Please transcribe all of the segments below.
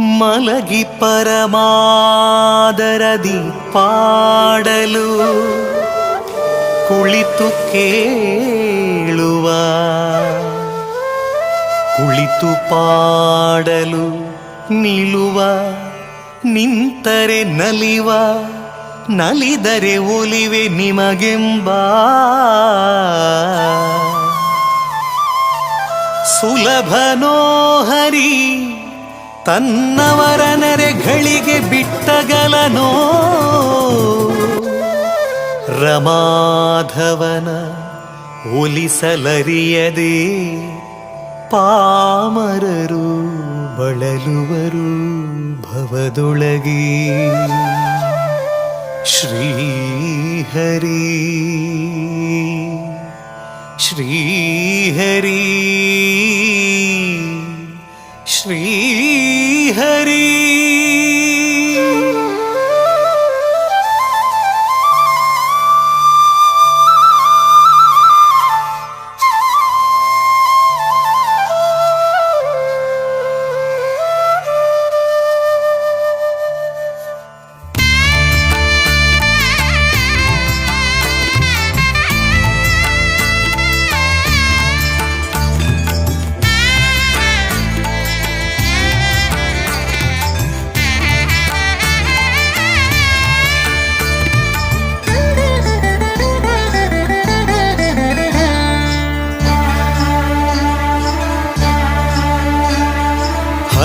ಮಲಗಿ ಪರಮಾದರದಿ ಪಾಡಲು ಕುಳಿತು ಕೇಳುವ. ಕುಳಿತು ಪಾಡಲು ನಿಲುವ. ನಿಂತರೆ ನಲಿವ. ನಲಿದರೆ ಒಲಿವೆ ನಿಮಗೆಂಬ. ಸುಲಭನೋ ಹರಿ. ತನ್ನವರ ನೆರೆಗಳಿಗೆ ಬಿಟ್ಟಗಲನೋ? ರಮಾಧವನ ಒಲಿಸಲರಿಯದೆ ಪಾಮರರು ಬಳಲುವರು ಭವದೊಳಗೆ. ಶ್ರೀಹರಿ ಶ್ರೀಹರಿ ಶ್ರೀಹರಿ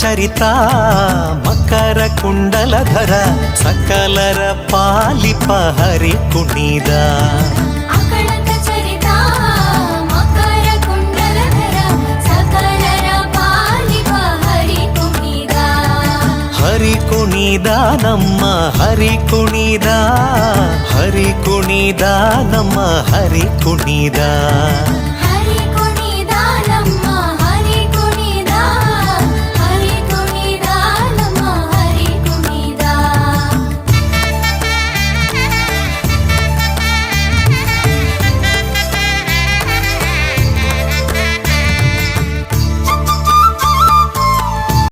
చరిత మకర కుండల ధర సకలర పాలి పహరి కుణీద హరి కుణీదా నమ్మ హరి కుణీదా హరి కుణీదా నమ్మ హరి కుణీదా